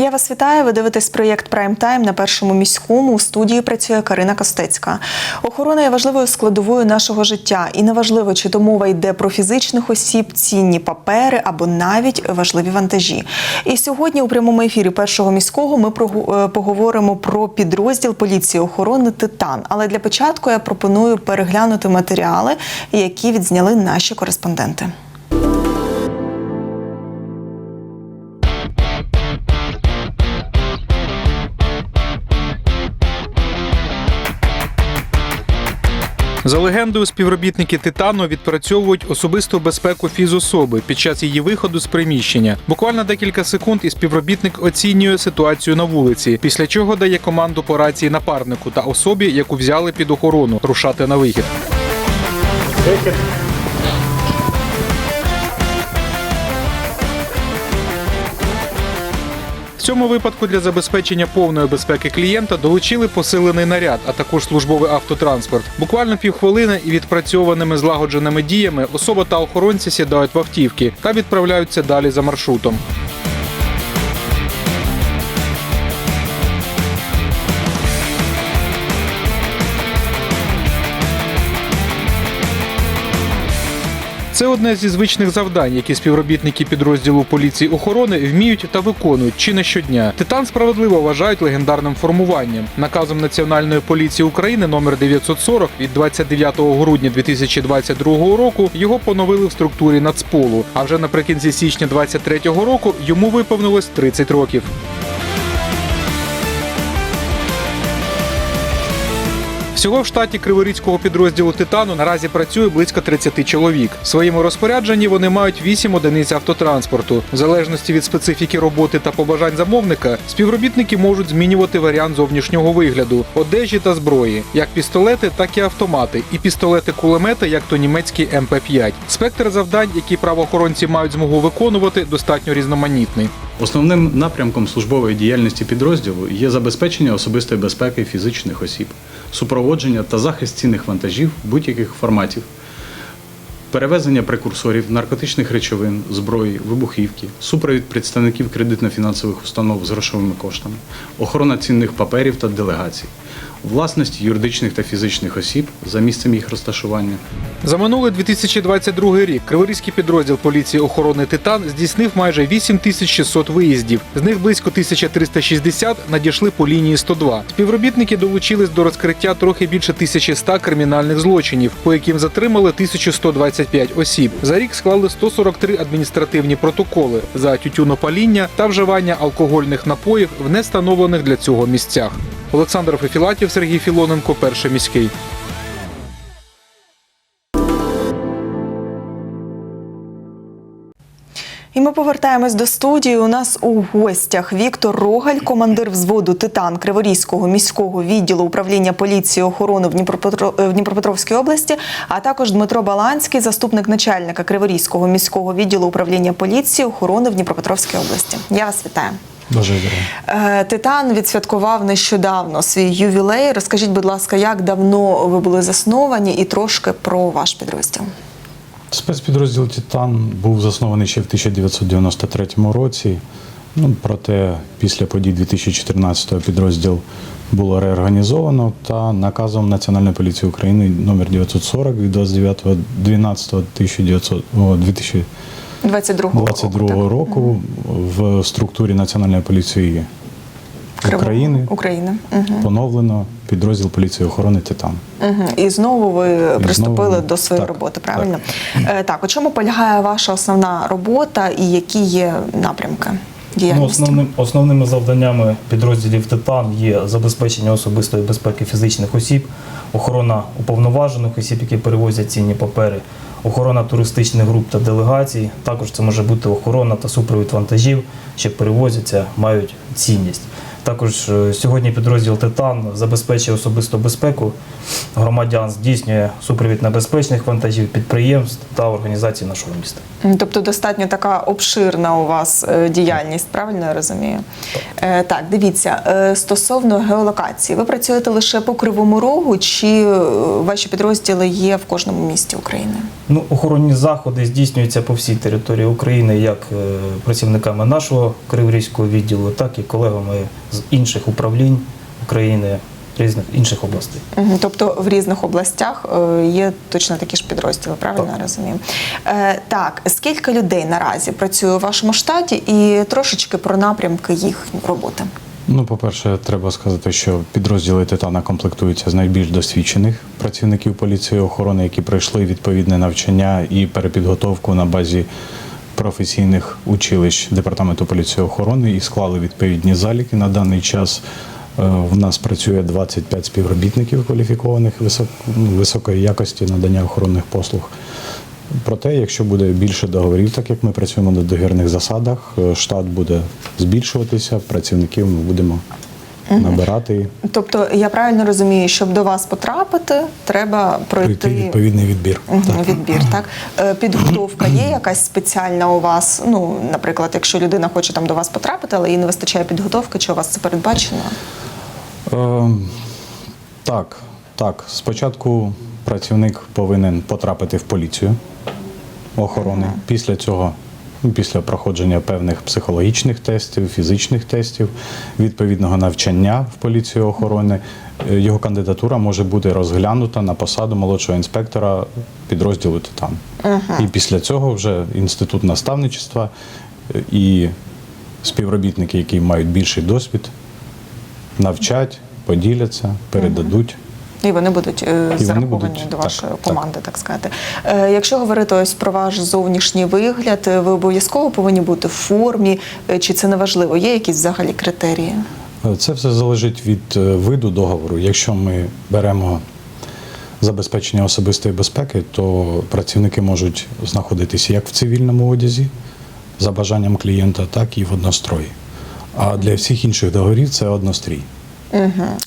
Я вас вітаю. Ви дивитесь проєкт Прайм Тайм на першому міському. У студії працює Карина Костецька. Охорона є важливою складовою нашого життя, і неважливо, чи то мова йде про фізичних осіб, цінні папери або навіть важливі вантажі. І сьогодні у прямому ефірі першого міського ми е, поговоримо про підрозділ поліції охорони Титан. Але для початку я пропоную переглянути матеріали, які відзняли наші кореспонденти. За легендою, співробітники Титану відпрацьовують особисту безпеку фізособи під час її виходу з приміщення. Буквально декілька секунд і співробітник оцінює ситуацію на вулиці, після чого дає команду по рації напарнику та особі, яку взяли під охорону, рушати на вихід. Цьому випадку для забезпечення повної безпеки клієнта долучили посилений наряд, а також службовий автотранспорт. Буквально півхвилини і відпрацьованими злагодженими діями особа та охоронці сідають в автівки та відправляються далі за маршрутом. Це одне зі звичних завдань, які співробітники підрозділу поліції охорони вміють та виконують чи не щодня. Титан справедливо вважають легендарним формуванням. Наказом Національної поліції України номер 940 від 29 грудня 2022 року його поновили в структурі Нацполу. А вже наприкінці січня 2023 року йому виповнилось 30 років. Всього в штаті Криворізького підрозділу Титану наразі працює близько 30 чоловік. В своєму розпорядженні вони мають 8 одиниць автотранспорту. В залежності від специфіки роботи та побажань замовника, співробітники можуть змінювати варіант зовнішнього вигляду, одежі та зброї, як пістолети, так і автомати, і пістолети-кулемети, як то німецький МП5. Спектр завдань, які правоохоронці мають змогу виконувати, достатньо різноманітний. Основним напрямком службової діяльності підрозділу є забезпечення особистої безпеки фізичних осіб, супроводження та захист цінних вантажів будь-яких форматів, перевезення прекурсорів, наркотичних речовин, зброї, вибухівки, супровід представників кредитно-фінансових установ з грошовими коштами, охорона цінних паперів та делегацій, власності юридичних та фізичних осіб за місцем їх розташування, За минулий 2022 рік Криворізький підрозділ поліції охорони Титан здійснив майже 8600 виїздів. З них близько 1360 надійшли по лінії 102. Співробітники долучились до розкриття трохи більше 1100 кримінальних злочинів, по яким затримали 1125 осіб. За рік склали 143 адміністративні протоколи за тютюнопаління та вживання алкогольних напоїв в нестановлених для цього місцях. Олександр Фефілатів, Сергій Філоненко, перший міський. І ми повертаємось до студії. У нас у гостях Віктор Рогаль, командир взводу Титан Криворізького міського відділу управління поліції охорони в, Дніпропетро... Дніпропетровській області, а також Дмитро Баланський, заступник начальника Криворізького міського відділу управління поліції охорони в Дніпропетровській області. Я вас вітаю. Дуже добре. Е, Титан відсвяткував нещодавно свій ювілей. Розкажіть, будь ласка, як давно ви були засновані, і трошки про ваш підрозділ. Спецпідрозділ Титан був заснований ще в 1993 році. Ну, проте після подій 2014 підрозділ було реорганізовано та наказом Національної поліції України номер 940 від 29.12.2022 22-го року. 22 року в структурі Національної поліції України України. Угу. поновлено підрозділ поліції охорони Титан. Угу. І знову ви приступили знову, до своєї так, роботи, правильно? Так. так, у чому полягає ваша основна робота і які є напрямки Ну, основним, основними завданнями підрозділів Титан є забезпечення особистої безпеки фізичних осіб, охорона уповноважених осіб, які перевозять цінні папери, охорона туристичних груп та делегацій. Також це може бути охорона та супровід вантажів, що перевозяться, мають цінність. Також е, сьогодні підрозділ Титан забезпечує особисту безпеку громадян, здійснює супровід небезпечних вантажів, підприємств та організацій нашого міста. Тобто достатньо така обширна у вас е, діяльність, правильно я розумію? Так, дивіться, е, стосовно геолокації, ви працюєте лише по Кривому Рогу, чи ваші підрозділи є в кожному місті України? Ну, охоронні заходи здійснюються по всій території України, як працівниками нашого Криворізького відділу, так і колегами з інших управлінь України, різних інших областей. Тобто в різних областях е, є точно такі ж підрозділи, правильно Так. я розумію? Е, Так, скільки людей наразі працює у вашому штаті і трошечки про напрямки їх роботи? Ну, по-перше, треба сказати, що підрозділи Титана комплектуються з найбільш досвідчених працівників поліції і охорони, які пройшли відповідне навчання і перепідготовку на базі професійних училищ департаменту поліції охорони і склали відповідні заліки. На даний час е, в нас працює 25 співробітників кваліфікованих високої якості надання охоронних послуг. Проте, якщо буде більше договорів, так як ми працюємо на договірних засадах, е, штат буде збільшуватися, працівників ми будемо набирати, Тобто, я правильно розумію, щоб до вас потрапити, треба пройти пройти відповідний відбір. Мгм, Так. відбір. Так Е, підготовка є якась спеціальна у вас? Ну, наприклад, якщо людина хоче там до вас потрапити, але їй не вистачає підготовки, чи у вас це передбачено? Е, так, так. Спочатку працівник повинен потрапити в поліцію охорони. Після цього, після проходження певних психологічних тестів, фізичних тестів, відповідного навчання в поліцію охорони, е, його кандидатура може бути розглянута на посаду молодшого інспектора підрозділу Титан. І після цього вже інститут наставничества е, і співробітники, які мають більший досвід, навчать, поділяться, передадуть. І вони будуть е, вони зараховані будуть, до вашої так. команди, так, сказати. Е, якщо говорити ось про ваш зовнішній вигляд, е, ви обов'язково повинні бути в формі, чи це не важливо? Є якісь взагалі критерії? Це все залежить від виду договору. Якщо ми беремо забезпечення особистої безпеки, то працівники можуть знаходитися як в цивільному одязі за бажанням клієнта, так і в однострої. А для всіх інших договорів це однострій.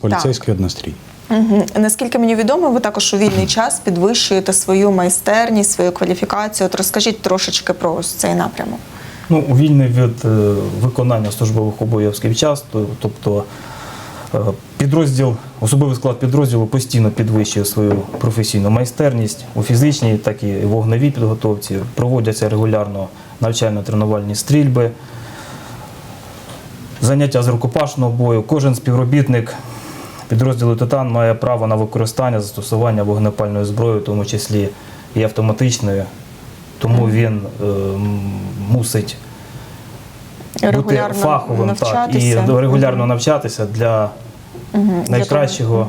Поліцейський однострій. Угу. Наскільки мені відомо, ви також у вільний час підвищуєте свою майстерність, свою кваліфікацію. От розкажіть трошечки про ось цей напрямок. Ну, вільний від е, виконання службових обов'язків час, то- тобто е, підрозділ, особовий склад підрозділу постійно підвищує свою професійну майстерність у фізичній, так і вогневій підготовці. Проводяться регулярно навчально-тренувальні стрільби, заняття з рукопашного бою. Кожен співробітник підрозділу Титан має право на використання застосування вогнепальної зброї, в тому числі і автоматичної. Тому він е, мусить бути Регулярно фаховим так, і навчатися. регулярно навчатися для Угу. найкращого.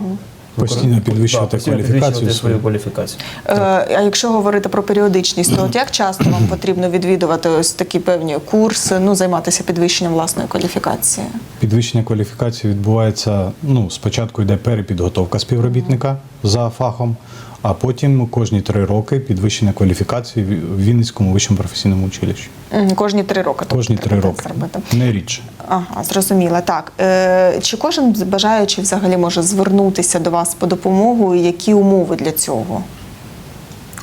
Постійно підвищувати да, постійно кваліфікацію свою кваліфікацію. Е, А якщо говорити про періодичність, то от як часто вам потрібно відвідувати ось такі певні курси, ну займатися підвищенням власної кваліфікації? Підвищення кваліфікації відбувається. Ну, спочатку йде перепідготовка співробітника за фахом, а потім кожні три роки підвищення кваліфікації в Вінницькому вищому професійному училищі. Кожні три роки. тобто Кожні три роки. зробити. Не рідше. Ага, зрозуміла. Так. Е, чи кожен бажаючий взагалі може звернутися до вас по допомогу? і Які умови для цього?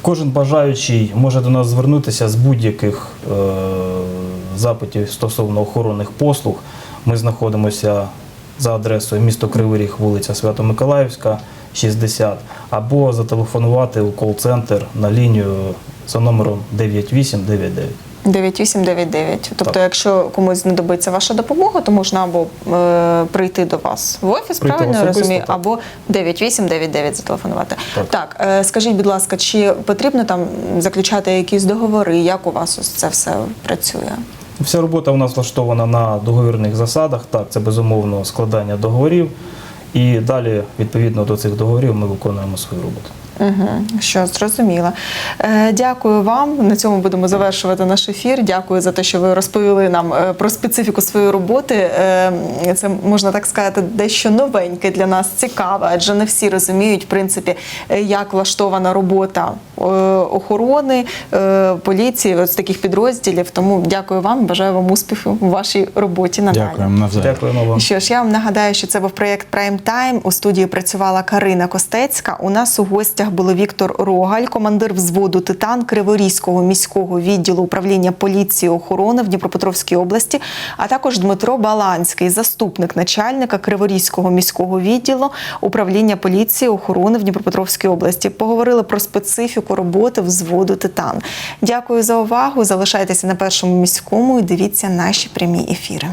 Кожен бажаючий може до нас звернутися з будь-яких е, запитів стосовно охоронних послуг. Ми знаходимося за адресою місто Кривий Ріг, вулиця Свято-Миколаївська, 60, або зателефонувати у кол-центр на лінію за номером 9899. 9899. Тобто, Так. якщо комусь знадобиться ваша допомога, то можна або е, прийти до вас в офіс, Прийти правильно я розумію, так. або 9899 зателефонувати. Так. е, скажіть, будь ласка, чи потрібно там заключати якісь договори? Як у вас ось це все працює? Вся робота у нас влаштована на договірних засадах. Так, це безумовно складання договорів. І далі, відповідно до цих договорів, ми виконуємо свою роботу. Угу, що зрозуміло. Е, дякую вам. На цьому будемо завершувати наш ефір. Дякую за те, що ви розповіли нам е, про специфіку своєї роботи. Е, це можна так сказати, дещо новеньке для нас цікаве, адже не всі розуміють, в принципі, е, як влаштована робота е, охорони, е, поліції, з таких підрозділів. Тому дякую вам, бажаю вам успіху у вашій роботі. Надалі. Дякуємо навзаєм. Дякуємо вам. Що ж, я вам нагадаю, що це був проєкт Prime Time. У студії працювала Карина Костецька. У нас у гостях були Віктор Рогаль, командир взводу Титан Криворізького міського відділу управління поліції охорони в Дніпропетровській області, а також Дмитро Баланський, заступник начальника Криворізького міського відділу управління поліції охорони в Дніпропетровській області. Поговорили про специфіку роботи взводу Титан. Дякую за увагу. Залишайтеся на першому міському і дивіться наші прямі ефіри.